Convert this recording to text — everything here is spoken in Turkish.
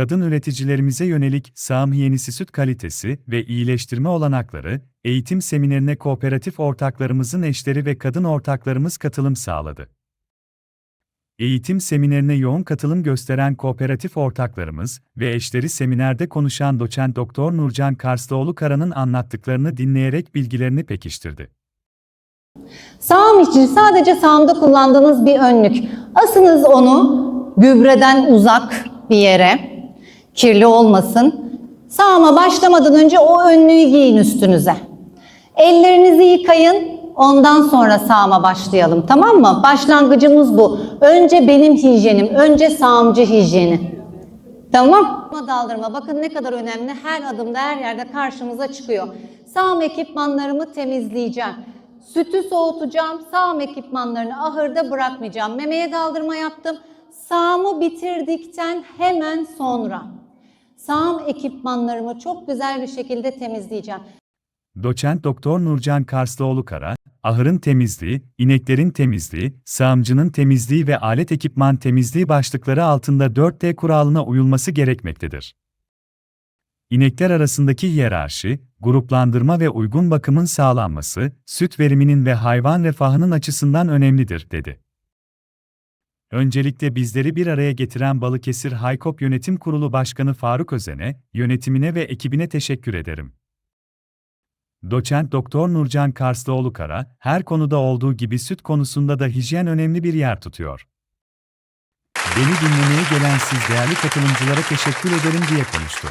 kadın üreticilerimize yönelik sağım yenisi süt kalitesi ve iyileştirme olanakları, eğitim seminerine kooperatif ortaklarımızın eşleri ve kadın ortaklarımız katılım sağladı. Eğitim seminerine yoğun katılım gösteren kooperatif ortaklarımız ve eşleri seminerde konuşan doçent doktor Nurcan Karslıoğlu Kara'nın anlattıklarını dinleyerek bilgilerini pekiştirdi. Sağım için sadece sağımda kullandığınız bir önlük. Asınız onu gübreden uzak bir yere. Kirli olmasın. Sağıma başlamadan önce o önlüğü giyin üstünüze. Ellerinizi yıkayın. Ondan sonra sağıma başlayalım. Tamam mı? Başlangıcımız bu. Önce benim hijyenim. Önce sağımcı hijyeni. Tamam. Daldırma. Bakın ne kadar önemli. Her adımda her yerde karşımıza çıkıyor. Sağım ekipmanlarımı temizleyeceğim. Sütü soğutacağım. Sağım ekipmanlarını ahırda bırakmayacağım. Memeye daldırma yaptım. Sağımı bitirdikten hemen sonra sağım ekipmanlarımı çok güzel bir şekilde temizleyeceğim. Doçent Doktor Nurcan Karslıoğlu Kara, ahırın temizliği, ineklerin temizliği, sağımcının temizliği ve alet ekipman temizliği başlıkları altında 4D kuralına uyulması gerekmektedir. İnekler arasındaki hiyerarşi, gruplandırma ve uygun bakımın sağlanması, süt veriminin ve hayvan refahının açısından önemlidir, dedi. Öncelikle bizleri bir araya getiren Balıkesir Haykop Yönetim Kurulu Başkanı Faruk Özen'e, yönetimine ve ekibine teşekkür ederim. Doçent Doktor Nurcan Karslıoğlu Kara, her konuda olduğu gibi süt konusunda da hijyen önemli bir yer tutuyor. Beni dinlemeye gelen siz değerli katılımcılara teşekkür ederim diye konuştu.